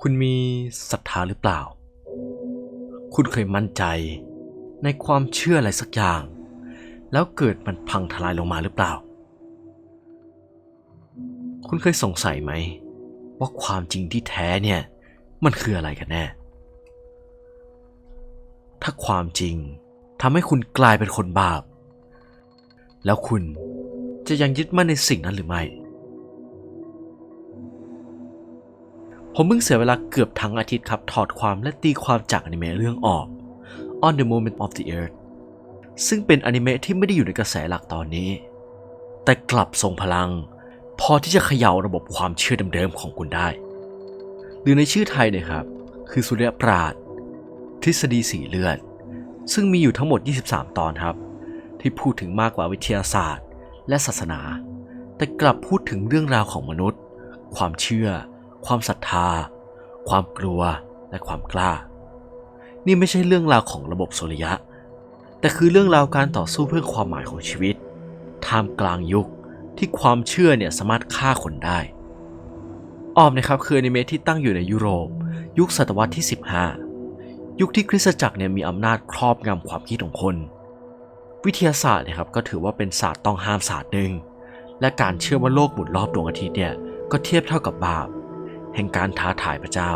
คุณมีศรัทธาหรือเปล่า คุณเคยมั่นใจในความเชื่ออะไรสักอย่าง แล้วเกิดมันพังทลายลงมาหรือเปล่า คุณเคยสงสัยไหม ว่าความจริงที่แท้เนี่ย มันคืออะไรกันแน่ ถ้าความจริงทำให้คุณกลายเป็นคนบาป แล้วคุณจะยังยึดมั่นในสิ่งนั้นหรือไม่ ผมเพิ่งเสียเวลาเกือบทั้งอาทิตย์ครับ ถอดความและตีความจากอนิเมะเรื่องออก On the Moment of the Earth ซึ่งเป็นอนิเมะที่ไม่ได้อยู่ในกระแสหลักตอนนี้ แต่กลับทรงพลัง พอที่จะเขย่าระบบความเชื่อเดิมๆของคุณได้ หรือในชื่อไทยนี่ยครับ คือสุริยปราดทฤษฎีสีเลือด ซึ่งมีอยู่ทั้งหมด 23 ตอนครับ ที่พูดถึงมากกว่าวิทยาศาสตร์ และศาสนา แต่กลับพูดถึงเรื่องราวของมนุษย์ ความเชื่อ ความศรัทธา ความกลัวและความกล้า นี่ไม่ใช่เรื่องราวของระบบสุริยะ แต่คือเรื่องราวการต่อสู้เพื่อความหมายของชีวิต ท่ามกลางยุคที่ความเชื่อเนี่ยสามารถฆ่าคนได้ ออมนะครับคืออนิเมะที่ตั้งอยู่ในยุโรป ยุคศตวรรษที่ 15 ยุคที่คริสตจักรเนี่ยมีอำนาจครอบงำความคิดของคน วิทยาศาสตร์นะครับก็ถือว่าเป็นศาสตร์ต้องห้ามศาสตร์หนึ่งและการเชื่อว่าโลกหมุนรอบดวงอาทิตย์เนี่ยก็เทียบเท่ากับบาป แห่งการท้าทายพระเจ้า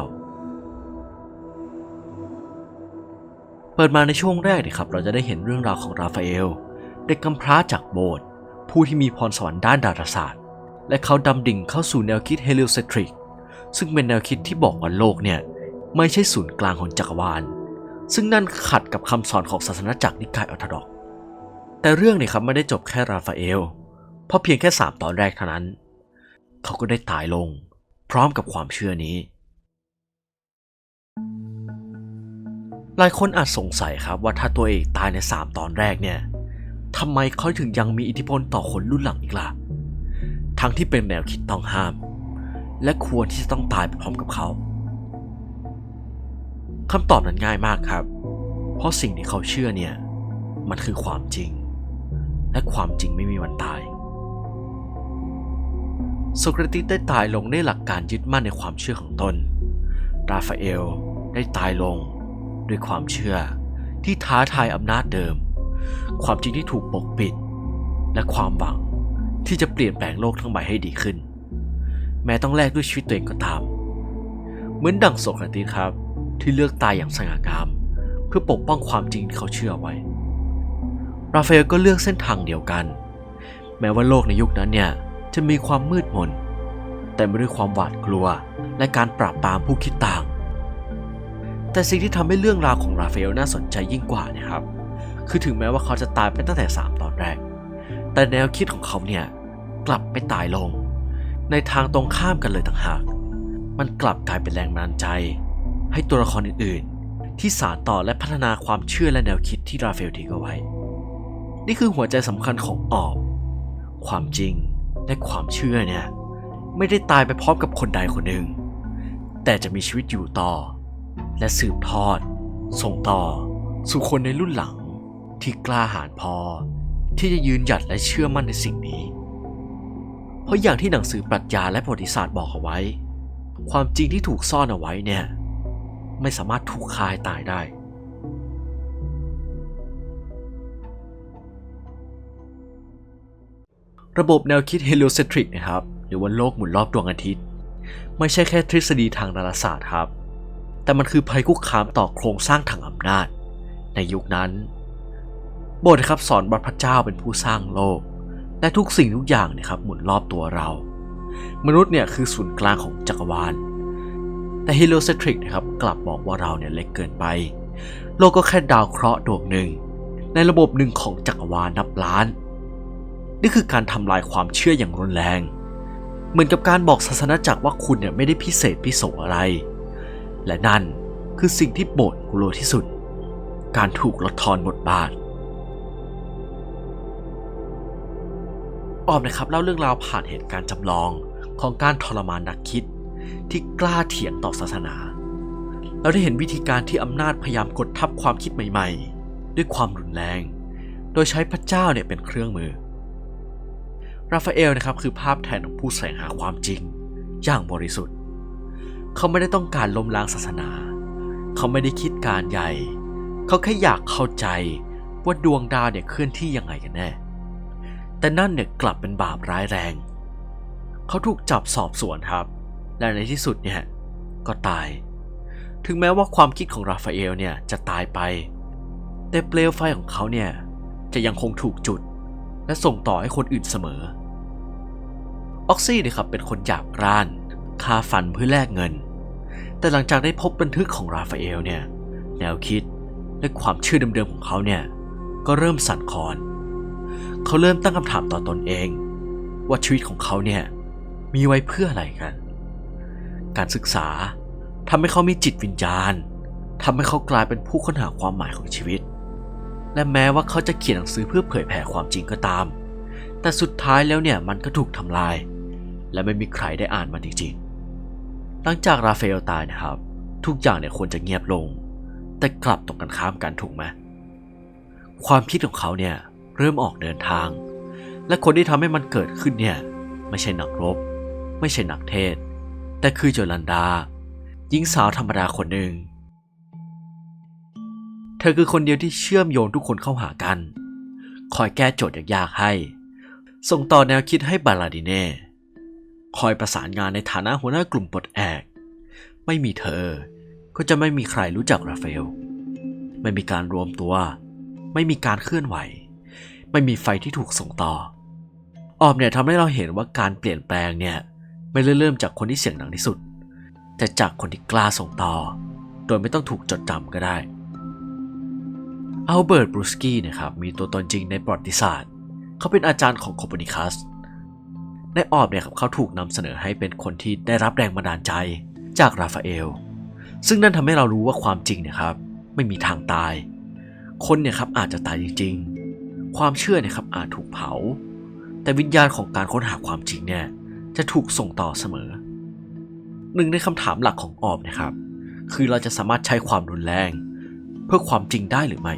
เปิดมาในช่วงแรกนี่ยครับเราจะได้เห็นเรื่องราวของราฟาเอล เด็กกำพร้าจากโบสถ์ผู้ที่มีพรสวรรค์ด้านดาราศาสตร์ และเขาดำดิ่งเข้าสู่แนวคิดเฮลิโอเซนทริก ซึ่งเป็นแนวคิดที่บอกว่าโลกเนี่ย ไม่ใช่ศูนย์กลางของจักรวาล ซึ่งนั่นขัดกับคำสอนของศาสนาจักรนิกายออร์โธดอก แต่เรื่องเนี่ยครับไม่ได้จบแค่ราฟาเอล เพราะเพียงแค่ 3 ตอนแรกเท่านั้น เขาก็ได้ตายลง พร้อมกับความเชื่อนี้ หลายคนอาจสงสัยครับว่าถ้าตัวเอกตายใน 3 ตอนแรกเนี่ยทำไมเขาถึงยังมีอิทธิพลต่อคนรุ่นหลังอีกล่ะ ทั้งที่เป็นแนวคิดต้องห้าม และควรที่จะต้องตายไปพร้อมกับเขาคำตอบนั้นง่ายมากครับ เพราะสิ่งที่เขาเชื่อเนี่ย มันคือความจริง และความจริงไม่มีวันตาย โซเครติสได้ตายลงด้วยหลักการยึดมั่นในความเชื่อของตน ราฟาเอลได้ตายลงด้วยความเชื่อที่ท้าทายอำนาจเดิม ความจริงที่ถูกปกปิด และความหวังที่จะเปลี่ยนแปลงโลกทั้งใบให้ดีขึ้น แม้ต้องแลกด้วยชีวิตตัวเองก็ตาม เหมือนดังโซเครติสครับ ที่เลือกตายอย่างสง่างาม เพื่อปกป้องความจริงที่เขาเชื่อไว้ ราฟาเอลก็เลือกเส้นทางเดียวกัน แม้ว่าโลกในยุคนั้นเนี่ย จะมีความมืดมนแต่ไม่ด้วยความหวาดกลัวและการปราบปรามผู้คิดต่าง แต่สิ่งที่ทำให้เรื่องราวของราฟาเอลน่าสนใจยิ่งกว่านะครับ คือถึงแม้ว่าเขาจะตายไปตั้งแต่ 3 ตอนแรก แต่แนวคิดของเขาเนี่ยกลับไม่ตายลง ในทางตรงข้ามกันเลยต่างหาก มันกลับกลายเป็นแรงบันดาลใจ ให้ตัวละครอื่นๆ ที่สานต่อและพัฒนาความเชื่อและแนวคิดที่ราฟาเอลทิ้งเอาไว้ นี่คือหัวใจสำคัญของออบ ความจริง และความเชื่อเนี่ยไม่ได้ตายไปพร้อมกับคนใดคนหนึ่ง แต่จะมีชีวิตอยู่ต่อ และสืบทอด ส่งต่อ สู่คนในรุ่นหลังที่กล้าหาญพอ ที่จะยืนหยัดและเชื่อมั่นในสิ่งนี้ เพราะอย่างที่หนังสือปรัชญาและประวัติศาสตร์บอกเอาไว้ ความจริงที่ถูกซ่อนเอาไว้เนี่ยไม่สามารถถูกคายตายได้ ระบบแนวคิด heliocentric นะครับ หรือว่าโลกหมุนรอบดวงอาทิตย์ ไม่ใช่แค่ทฤษฎีทางดาราศาสตร์ครับ แต่มันคือภัยคุกคามต่อโครงสร้างทางอำนาจ ในยุคนั้น โบสถ์ครับสอนว่าพระเจ้าเป็นผู้สร้างโลก และทุกสิ่งทุกอย่างนะครับหมุนรอบตัวเรา มนุษย์เนี่ยคือศูนย์กลางของจักรวาล แต่ heliocentric นะครับกลับบอกว่าเราเนี่ยเล็กเกินไป โลกก็แค่ดาวเคราะห์ดวงหนึ่งในระบบหนึ่งของจักรวาลนับล้าน นี่คือการทำลายความเชื่ออย่างรุนแรง เหมือนกับการบอกศาสนาจักรว่าคุณเนี่ยไม่ได้พิเศษพิโสอะไร และนั่นคือสิ่งที่โบสถ์กลัวที่สุด การถูกลดทอนบทบาทออมนะครับเล่าเรื่องราวผ่านเหตุการณ์จำลองของการทรมานนักคิด ที่กล้าเถียงต่อศาสนา เราได้เห็นวิธีการที่อำนาจพยายามกดทับความคิดใหม่ ๆ ด้วยความรุนแรง โดยใช้พระเจ้าเนี่ยเป็นเครื่องมือ ราฟาเอลนะครับคือภาพแทนของผู้แสวงหาความจริง อย่างบริสุทธิ์ เขาไม่ได้ต้องการล้มล้างศาสนา เขาไม่ได้คิดการใหญ่ เขาแค่อยากเข้าใจว่าดวงดาวเนี่ยเคลื่อนที่ยังไงกันแน่ แต่นั่นเนี่ยกลับเป็นบาปร้ายแรง เขาถูกจับสอบสวนครับ และในที่สุดเนี่ยก็ตาย ถึงแม้ว่าความคิดของราฟาเอลเนี่ยจะตายไป แต่เปลวไฟของเขาเนี่ยจะยังคงถูกจุด และส่งต่อให้คนอื่นเสมอ ออกซี่เนี่ยครับเป็นคนหยาบกร้านฆ่าฟันเพื่อแลกเงิน แต่หลังจากได้พบบันทึกของราฟาเอลเนี่ยแนวคิดและความเชื่อเดิมๆของเขาเนี่ยก็เริ่มสั่นคลอน เขาเริ่มตั้งคำถามต่อตอนเอง ว่าชีวิตของเขาเนี่ยมีไว้เพื่ออะไรกัน การศึกษาทำให้เขามีจิตวิญญาณทำให้เขากลายเป็นผู้ค้นหาความหมายของชีวิต และแม้ว่าเขาจะเขียนหนังสือเพื่อเผยแผ่ความจริงก็ตาม แต่สุดท้ายแล้วเนี่ยมันก็ถูกทำลาย และไม่มีใครได้อ่านมันจริงๆ หลังจากราฟาเอลตายนะครับ ทุกอย่างเนี่ยควรจะเงียบลง แต่กลับตรงกันข้ามกันถูกไหมความคิดของเขาเนี่ยเริ่มออกเดินทาง และคนที่ทำให้มันเกิดขึ้นเนี่ยไม่ใช่นักรบ ไม่ใช่นักเทศ แต่คือโจลันดาหญิงสาวธรรมดาคนหนึ่งเธอคือคนเดียวที่เชื่อมโยงทุกคนเข้าหากัน คอยแก้โจทย์ยากๆให้ ส่งต่อแนวคิดให้บาลาดิเน่ คอยประสานงานในฐานะหัวหน้ากลุ่มปลดแอก ไม่มีเธอ ก็จะไม่มีใครรู้จักราฟาเอล ไม่มีการรวมตัว ไม่มีการเคลื่อนไหว ไม่มีไฟที่ถูกส่งต่อ ออมเนี่ยทำให้เราเห็นว่าการเปลี่ยนแปลงเนี่ยไม่ได้เริ่มจากคนที่เสียงดังที่สุด แต่จากคนที่กล้าส่งต่อ โดยไม่ต้องถูกจดจำก็ได้อัลเบิร์ตบรูสกี้นะครับมีตัวตนจริงในประวัติศาสตร์ เขาเป็นอาจารย์ของโคเปนิคัส ในออบเนี่ยครับเขาถูกนำเสนอให้เป็นคนที่ได้รับแรงบันดาลใจจากราฟาเอล ซึ่งนั่นทำให้เรารู้ว่าความจริงเนี่ยครับไม่มีทางตาย คนเนี่ยครับอาจจะตายจริง ๆ ความเชื่อเนี่ยครับอาจถูกเผา แต่วิญญาณของการค้นหาความจริงเนี่ยจะถูกส่งต่อเสมอ หนึ่งในคำถามหลักของออบนะครับ คือเราจะสามารถใช้ความรุนแรง เพื่อความจริงได้หรือไม่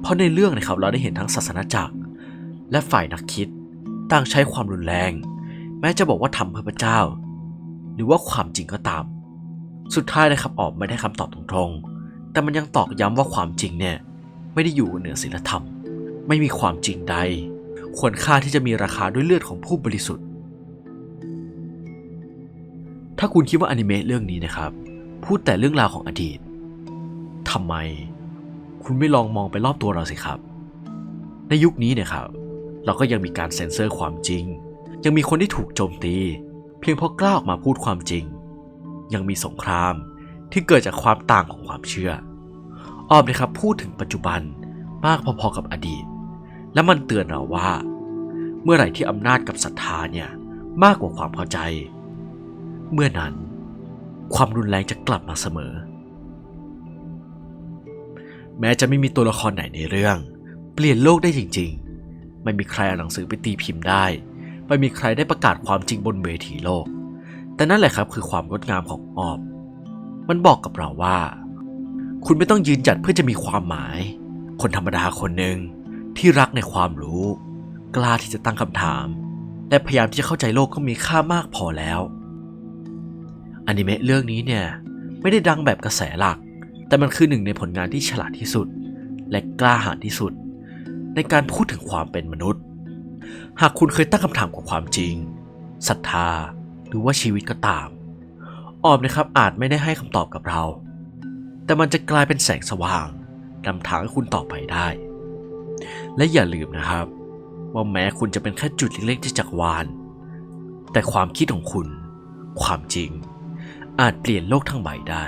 เพราะในเรื่องนะครับเราได้เห็นทั้งศาสนาจักรและฝ่ายนักคิด ต่างใช้ความรุนแรง แม้จะบอกว่าทำเพื่อพระเจ้า หรือว่าความจริงก็ตาม สุดท้ายนะครับออบไม่ได้คำตอบตรงๆ แต่มันยังตอกย้ำว่าความจริงเนี่ยไม่ได้อยู่เหนือศีลธรรม ไม่มีความจริงใด ควรค่าที่จะมีราคาด้วยเลือดของผู้บริสุทธิ์ ถ้าคุณคิดว่าอนิเมะเรื่องนี้นะครับ พูดแต่เรื่องราวของอดีตทำไม คุณไม่ลองมองไปรอบตัวเราสิครับ ในยุคนี้เนี่ยครับ เราก็ยังมีการเซ็นเซอร์ความจริง ยังมีคนที่ถูกโจมตี เพียงเพราะกล้าออกมาพูดความจริง ยังมีสงครามที่เกิดจากความต่างของความเชื่อ ออบนะครับพูดถึงปัจจุบันมากพอๆกับอดีต และมันเตือนเราว่า เมื่อไหร่ที่อำนาจกับศรัทธาเนี่ยมากกว่าความเข้าใจ เมื่อนั้น ความรุนแรงจะกลับมาเสมอ แม้จะไม่มีตัวละครไหนในเรื่อง เปลี่ยนโลกได้จริง ไม่มีใครเอาหนังสือไปตีพิมพ์ได้ ไม่มีใครได้ประกาศความจริงบนเวทีโลก แต่นั่นแหละครับคือความงดงามของออบ มันบอกกับเราว่า คุณไม่ต้องยืนหยัดเพื่อจะมีความหมาย คนธรรมดาคนหนึ่งที่รักในความรู้ กล้าที่จะตั้งคำถาม และพยายามที่จะเข้าใจโลกก็มีค่ามากพอแล้วอนิเมะเรื่องนี้เนี่ยไม่ได้ดังแบบกระแสหลัก แต่มันคือหนึ่งในผลงานที่ฉลาดที่สุด และกล้าหาญที่สุด ในการพูดถึงความเป็นมนุษย์ หากคุณเคยตั้งคำถามกับความจริงศรัทธาหรือว่าชีวิตก็ตาม ออมนะครับอาจไม่ได้ให้คำตอบกับเรา แต่มันจะกลายเป็นแสงสว่างนำทางให้คุณต่อไปได้ และอย่าลืมนะครับ ว่าแม้คุณจะเป็นแค่จุดเล็กๆที่จักรวาล แต่ความคิดของคุณ ความจริง อาจเปลี่ยนโลกทั้งใบได้